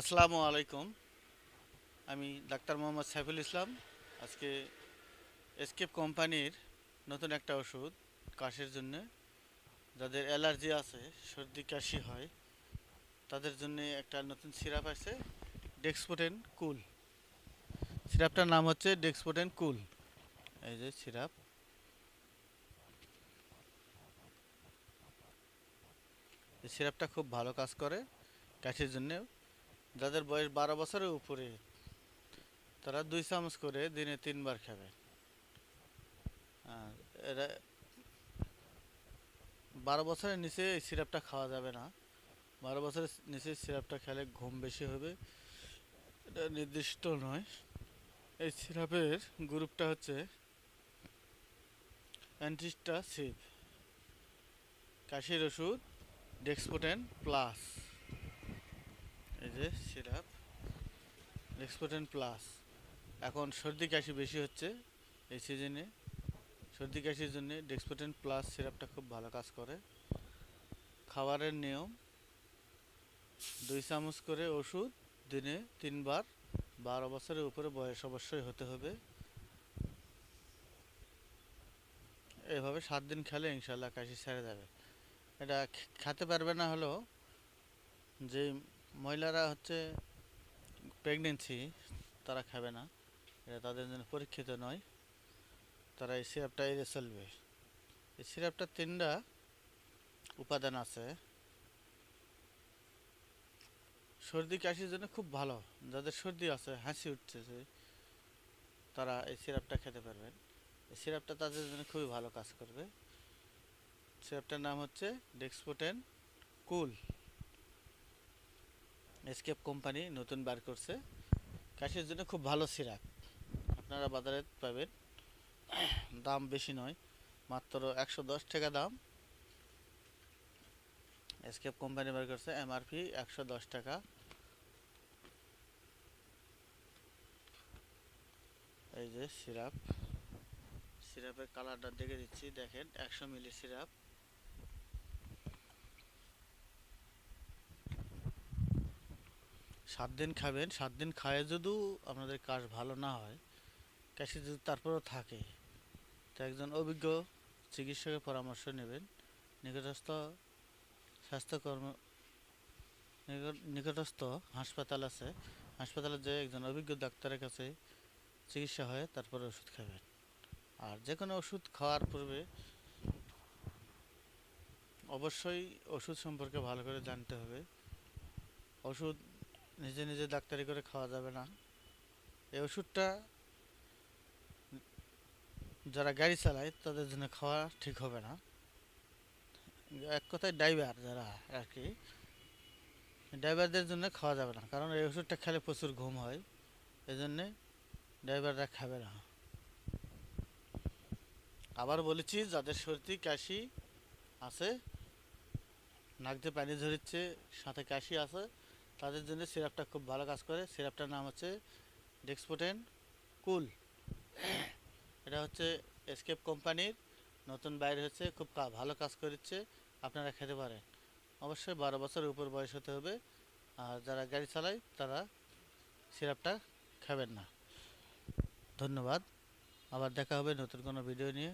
আসসালামু আলাইকুম। আমি ডাক্তার মোহাম্মদ সাইফুল ইসলাম। আজকে এসকেপ কোম্পানির নতুন একটা ওষুধ কাশির জন্য। যাদের অ্যালার্জি আছে, সর্দি কাশি হয়, তাদের জন্য একটা নতুন সিরাপ আছে ডেক্সপোটেন কুল সিরাপটার নাম হচ্ছে ডেক্সপোটেন কুল এই যে সিরাপ। এই সিরাপটা খুব ভালো কাজ করে কাশির জন্য। যাদের বয়স বারো বছরের উপরে, তারা দুই চামচ করে দিনে তিনবার খাবে। এরা বারো বছরের নিচে এই সিরাপটা খাওয়া যাবে না। বারো বছরের নিচে সিরাপটা খেলে ঘুম বেশি হবে। এটা নির্দিষ্ট নয়। এই সিরাপের গ্রুপটা হচ্ছে অ্যান্টিস্টা সিপ কাশির ওষুধ, ডেক্সপোটেন প্লাস। এই যে সিরাপ ডেক্সপোটেন প্লাস এখন সর্দি কাশি বেশি হচ্ছে এই সিজনে সর্দি কাশির জন্য ডেক্সপোটেন প্লাস সিরাপটা খুব ভালো কাজ করে। খাবারের নিয়ম, দুই চামচ করে ওষুধ দিনে তিনবার, বারো বছরের উপরে বয়স অবশ্যই হতে হবে। এভাবে সাত দিন খেলে ইনশাল্লাহ কাশি ছেড়ে যাবে। এটা খেতে পারবে না হলো যে মহিলারা হচ্ছে প্রেগনেন্সি তারা খাবে না। এটা তাদের জন্য পরীক্ষিত নয়। তারা এই সিরাপটা এড়ে চলবে। এই সিরাপটা তিনটা উপাদান আছে। সর্দি কাশির জন্য খুব ভালো। যাদের সর্দি আছে, হাসি উঠতেছে, তারা এই সিরাপটা খেতে পারবেন। এই সিরাপটা তাদের জন্য খুবই ভালো কাজ করবে। সিরাপটার নাম হচ্ছে ডেক্সপোটেন কুল এসকেপ কোম্পানি নতুন বার করছে। কাশির জন্য খুব ভালো সিরাপ। আপনারা বাজারে পাবেন। দাম বেশি নয়, মাত্র একশো দশ টাকা দাম। এসকেপ কোম্পানি বার করছে এমআরপি একশো দশ টাকা। এই যে সিরাপ। সিরাপের কালারটা দেখে দিচ্ছি, দেখেন, একশো মিলি সিরাপ। সাত দিন খাবেন, সাত দিন খায় যদিও আপনাদের কাশ ভালো না হয়, কাশি যদি তারপরেও থাকে, তো একজন অভিজ্ঞ চিকিৎসকের পরামর্শ নেবেন। নিকটস্থ স্বাস্থ্যকর্ম, নিকট- নিকটস্থ হাসপাতাল আছে, হাসপাতালে যে একজন অভিজ্ঞ ডাক্তারের কাছে চিকিৎসা হয়, তারপরে ওষুধ খাবেন। আর যে কোনো ওষুধ খাওয়ার পূর্বে অবশ্যই ওষুধ সম্পর্কে ভালো করে জানতে হবে। ওষুধ নিজে নিজে ডাক্তারি করে খাওয়া যাবে না। এই ওষুধটা যারা গাড়ি চালায়, তাদের জন্য খাওয়া ঠিক হবে না। এক কথায় ড্রাইভার যারা আর কি, ড্রাইভারদের জন্য খাওয়া যাবে না। কারণ এই ওষুধটা খেলে প্রচুর ঘুম হয়। এই জন্যে ড্রাইভাররা খাবে না। আবার বলেছি, যাদের সর্দি, কাশি আছে, নাক দিয়ে পানি ঝরিচ্ছে সাথে কাশি আছে তাদের জন্য সিরাপটা খুব ভালো কাজ করে। সিরাপটার নাম হচ্ছে ডেক্সপোটেন কুল এটা হচ্ছে এসকেপ কোম্পানির নতুন বাইরে হচ্ছে, খুব ভালো কাজ করছে। আপনারা খেতে পারেন। অবশ্যই বারো বছরের উপর বয়স হতে হবে। আর যারা গাড়ি চালায়, তারা সিরাপটা খাবেন না। ধন্যবাদ। আবার দেখা হবে নতুন কোনো ভিডিও নিয়ে।